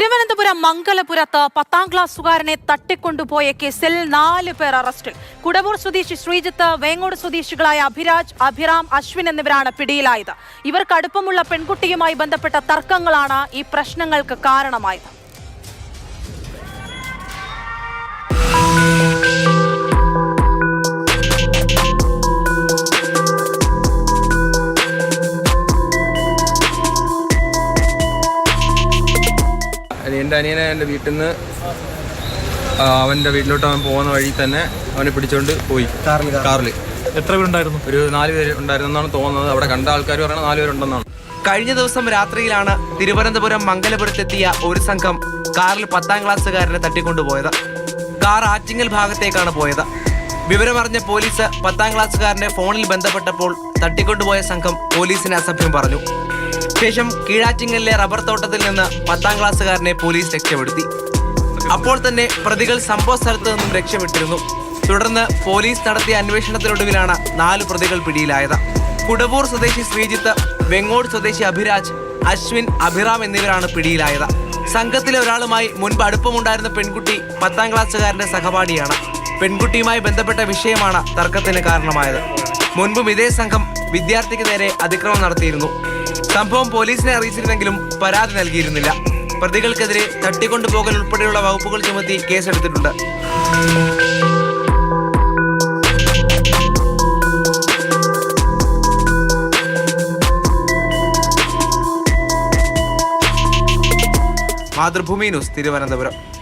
തിരുവനന്തപുരം മംഗലപുരത്ത് പത്താം ക്ലാസ്സുകാരനെ തട്ടിക്കൊണ്ടുപോയ കേസിൽ നാല് പേർ അറസ്റ്റിൽ. കുടവൂർ സ്വദേശി ശ്രീജിത്ത് വേങ്ങോട് സ്വദേശികളായ അഭിരാജ് അഭിറാം അശ്വിൻ എന്നിവരാണ് പിടിയിലായത്. ഇവർക്ക് അടുപ്പമുള്ള പെൺകുട്ടിയുമായി ബന്ധപ്പെട്ട തർക്കങ്ങളാണ് ഈ പ്രശ്നങ്ങൾക്ക് കാരണമായത്. എന്റെ അനിയനെ എന്റെ വീട്ടിൽ നിന്ന് അവന്റെ വീട്ടിലോട്ട് അവൻ പോകുന്ന വഴി തന്നെ അവനെ പിടിച്ചോണ്ട് പോയി. കാറിൽ കാറിൽ എത്ര പേരുണ്ടായിരുന്നു? ഒരു നാല് പേര് ഉണ്ടായിരുന്നു എന്നാണ് തോന്നുന്നത്. അവിടെ കണ്ട ആൾക്കാർ പറയുന്നത് നാല് പേരുണ്ടെന്നാണ്. കഴിഞ്ഞ ദിവസം രാത്രിയിലാണ് തിരുവനന്തപുരം മംഗലപുരത്തെത്തിയ ഒരു സംഘം കാറിൽ പത്താം ക്ലാസ്സുകാരനെ തട്ടിക്കൊണ്ടുപോയത്. കാർ ആറ്റിങ്ങൽ ഭാഗത്തേക്കാണ് പോയത്. വിവരമറിഞ്ഞ പോലീസ് പത്താം ക്ലാസ്സുകാരനെ ഫോണിൽ ബന്ധപ്പെട്ടപ്പോൾ തട്ടിക്കൊണ്ടുപോയ സംഘം പോലീസിനെ അസഭ്യം പറഞ്ഞു. ശേഷം കീഴാറ്റിങ്ങലിലെ റബ്ബർ തോട്ടത്തിൽ നിന്ന് പത്താം ക്ലാസ്സുകാരനെ പോലീസ് രക്ഷപ്പെടുത്തി. അപ്പോൾ തന്നെ പ്രതികൾ സംഭവ സ്ഥലത്ത് നിന്നും രക്ഷപ്പെട്ടിരുന്നു. തുടർന്ന് പോലീസ് നടത്തിയ അന്വേഷണത്തിനൊടുവിലാണ് നാല് പ്രതികൾ പിടിയിലായത്. കുടവൂർ സ്വദേശി ശ്രീജിത്ത് വെങ്ങോട് സ്വദേശി അഭിരാജ് അശ്വിൻ അഭിറാം എന്നിവരാണ് പിടിയിലായത്. സംഘത്തിലെ ഒരാളുമായി മുൻപ് അടുപ്പമുണ്ടായിരുന്ന പെൺകുട്ടി പത്താം ക്ലാസ്സുകാരന്റെ സഹപാഠിയാണ്. പെൺകുട്ടിയുമായി ബന്ധപ്പെട്ട വിഷയമാണ് തർക്കത്തിന് കാരണമായത്. മുൻപും ഇതേ സംഘം വിദ്യാർത്ഥിക്ക് നേരെ അതിക്രമം നടത്തിയിരുന്നു. സംഭവം പോലീസിനെ അറിയിച്ചിരുന്നെങ്കിലും പരാതി നൽകിയിരുന്നില്ല. പ്രതികൾക്കെതിരെ തട്ടിക്കൊണ്ടുപോകൽ ഉൾപ്പെടെയുള്ള വകുപ്പുകൾ ചുമത്തി കേസെടുത്തിട്ടുണ്ട്. മാതൃഭൂമി ന്യൂസ് തിരുവനന്തപുരം.